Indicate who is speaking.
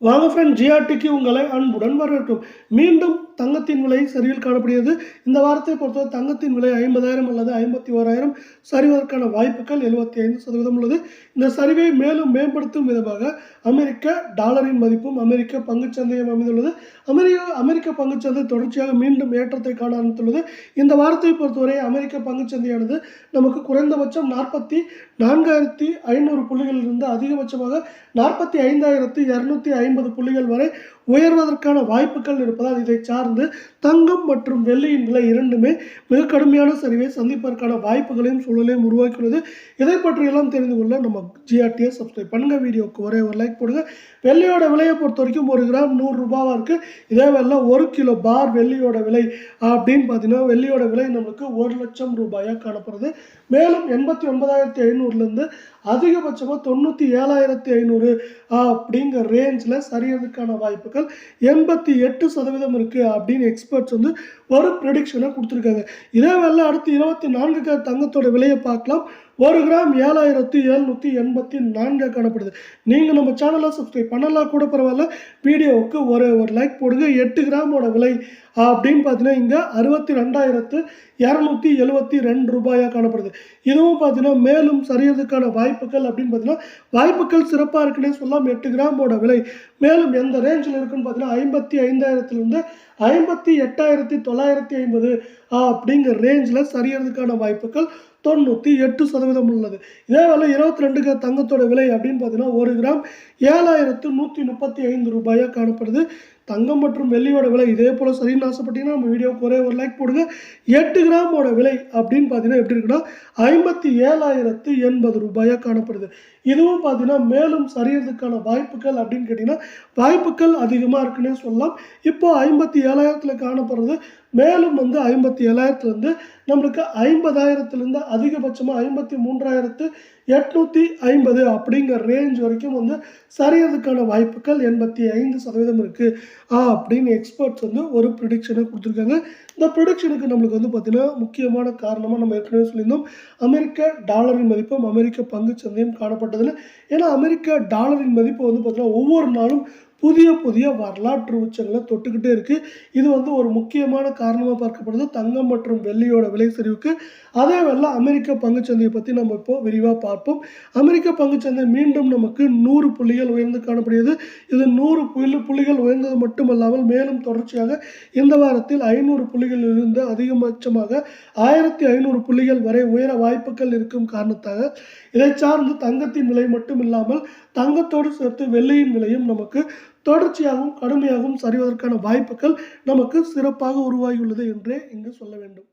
Speaker 1: வாங்க ஃப்ரெண்ட் ஜிஆர்டிக்கு உங்களை அன்புடன் வரட்டும் மீண்டும் தங்கத்தின் விலை சரிவில் காணப்படுகிறது. இந்த வாரத்தை பொறுத்தவரை தங்கத்தின் விலை ஐம்பதாயிரம் அல்லது ஐம்பத்தி ஓராயிரம் சரிவதற்கான வாய்ப்புகள் எழுபத்தி ஐந்து சதவீதம் உள்ளது. இந்த சரிவை மேலும் மேம்படுத்தும் விதமாக அமெரிக்க டாலரின் மதிப்பும் அமெரிக்க பங்குச்சந்தையும் அமைந்துள்ளது. அமெரிக்க அமெரிக்க பங்குச்சந்தை தொடர்ச்சியாக மீண்டும் ஏற்றத்தை காண ஆரம்பித்துள்ளது. இந்த வாரத்தை பொறுத்தவரை அமெரிக்க பங்குச்சந்தையானது நமக்கு குறைந்தபட்சம் நாற்பத்தி நான்காயிரத்தி ஐநூறு புள்ளிகளிலிருந்து அதிகபட்சமாக நாற்பத்தி ஐந்தாயிரத்தி இரநூத்தி ஐம்பது புள்ளிகள் வரை உயர்வதற்கான வாய்ப்புகள் இருப்பதால் இதை சார்ந்து தங்கம் மற்றும் வெள்ளியின் விலை இரண்டுமே மிக கடுமையான சரிவை சந்திப்பதற்கான வாய்ப்புகளையும் சூழலையும் உருவாக்கியுள்ளது. இதை பற்றியெல்லாம் தெரிந்து கொள்ள நம்ம ஜிஆர்டியை சப்ஸ்கிரைப் பண்ணுங்கள் வீடியோக்கு ஒரே ஒரு லைக் போடுங்க. வெள்ளியோட விலையை பொறுத்த வரைக்கும் ஒரு கிராம் நூறு ரூபாவா இருக்கு. இதே வேலை ஒரு கிலோ பார் வெள்ளியோட விலை அப்படின்னு பார்த்தீங்கன்னா வெள்ளியோட விலை நமக்கு ஒரு லட்சம் ரூபாயாக காணப்படுது. மேலும் எண்பத்தி ஒன்பதாயிரத்தி ஐநூறுலேருந்து அதிகபட்சமாக தொண்ணூற்றி ஏழாயிரத்தி ஐநூறு அப்படிங்கிற ரேஞ்சில் சரியறதுக்கான வாய்ப்புகள் எண்பத்தி எட்டு சதவீதம் இருக்குது அப்படின்னு எக்ஸ்பர்ட்ஸ் வந்து ஒரு ப்ரெடிக்ஷனை கொடுத்துருக்காங்க. இதே வேலை அடுத்து இருபத்தி நான்கு தங்கத்தோட விலையை பார்க்கலாம். ஒரு கிராம் ஏழாயிரத்தி எழுநூற்றி எண்பத்தி நான்காக காணப்படுது. நீங்கள் நம்ம சேனலை சப்ஸ்கிரைப் பண்ணலாம் கூட பரவாயில்ல. வீடியோவுக்கு ஒரு ஒரு லைக் போடுங்க. எட்டு கிராமோட விலை அப்படின்னு பார்த்தீங்கன்னா இங்கே அறுபத்தி ரெண்டாயிரத்து இரநூத்தி எழுபத்தி ரெண்டு ரூபாயாக காணப்படுது. இதுவும் பார்த்தீங்கன்னா மேலும் சரியறதுக்கான வாய்ப்புகள் அப்படின்னு பார்த்தீங்கன்னா வாய்ப்புகள் சிறப்பாக இருக்குன்னே சொல்லலாம். எட்டு கிராமோட விலை. மேலும் எந்த ரேஞ்சில் இருக்குன்னு பார்த்தீங்கன்னா ஐம்பத்தி ஐந்தாயிரத்துலேருந்து ஐம்பத்தி எட்டாயிரத்தி தொள்ளாயிரத்தி ஐம்பது அப்படிங்கிற ரேஞ்சில் சரியறதுக்கான வாய்ப்புகள் தொண்ணூற்றி எட்டு சதவீதம் உள்ளது. இதே வேலை இருபத்தி ரெண்டுக்கு தங்கத்தோட விலை அப்படின்னு பார்த்தீங்கன்னா ஒரு கிராம் ஏழாயிரத்து நூற்றி முப்பத்தி ஐந்து ரூபாயாக காணப்படுது. தங்கம் மற்றும் வெள்ளியோட விலை இதே போல் சரின்னு ஆசைப்பட்டீங்கன்னா நம்ம வீடியோக்கு ஒரே ஒரு லைக் போடுங்க. எட்டு கிராமோட விலை அப்படின்னு பார்த்தீங்கன்னா எப்படி இருக்குன்னா ஐம்பத்தி ஏழாயிரத்து எண்பது ரூபாயாக காணப்படுது. இதுவும் பார்த்தீங்கன்னா மேலும் சரியறதுக்கான வாய்ப்புகள் அப்படின்னு கேட்டிங்கன்னா வாய்ப்புகள் அதிகமாக இருக்குன்னே சொல்லலாம். இப்போ ஐம்பத்தி ஏழாயிரத்தில் காணப்படுறது மேலும் வந்து ஐம்பத்தி ஏழாயிரத்துலேருந்து நம்மளுக்கு ஐம்பதாயிரத்துலேருந்து அதிகபட்சமாக ஐம்பத்தி மூன்றாயிரத்து எட்நூற்றி ஐம்பது அப்படிங்கிற ரேஞ்ச் வரைக்கும் வந்து சரியறதுக்கான வாய்ப்புகள் எண்பத்தி ஐந்து சதவீதம் இருக்குது அப்படின்னு எக்ஸ்பர்ட்ஸ் வந்து ஒரு ப்ரிடிக்ஷனை கொடுத்துருக்காங்க. இந்த ப்ரொடக்ஷனுக்கு நம்மளுக்கு வந்து பார்த்திங்கன்னா முக்கியமான காரணமாக நம்ம ஏற்கனவே சொல்லியிருந்தோம். அமெரிக்க டாலரின் மதிப்பும் அமெரிக்க பங்குச்சந்தையும் காணப்பட்டதில்லை ஏன்னா அமெரிக்க டாலரின் மதிப்பு வந்து பார்த்திங்கன்னா ஒவ்வொரு நாளும் புதிய புதிய வரலாற்று உச்சங்களை தொட்டுக்கிட்டே இருக்குது இது வந்து ஒரு முக்கியமான காரணமாக பார்க்கப்படுது. தங்கம் மற்றும் வெள்ளியோட விலை சரிவுக்கு. அதே வேலை அமெரிக்க பங்குச்சந்தையை பற்றி நம்ம இப்போ விரிவாக பார்ப்போம். அமெரிக்க பங்குச்சந்தை மீண்டும் நமக்கு நூறு புள்ளிகள் உயர்ந்து காணப்படுகிறது. இது நூறு புள்ளி புள்ளிகள் உயர்ந்தது மட்டுமல்லாமல் மேலும் தொடர்ச்சியாக இந்த வாரத்தில் ஐநூறு புள்ளிகள் புள்ளிகளிலிருந்து அதிகபட்சமாக ஆயிரத்தி ஐநூறு புள்ளிகள் வரை உயர வாய்ப்புகள் இருக்கும் காரணத்தாக இதை சார்ந்து தங்கத்தின் விலை மட்டும் இல்லாமல் தங்கத்தோடு சேர்த்து வெள்ளியின் விலையும் நமக்கு தொடர்ச்சியாகவும் கடுமையாகவும் சரிவதற்கான வாய்ப்புகள் நமக்கு சிறப்பாக உருவாகியுள்ளது என்றே இங்கு சொல்ல வேண்டும்.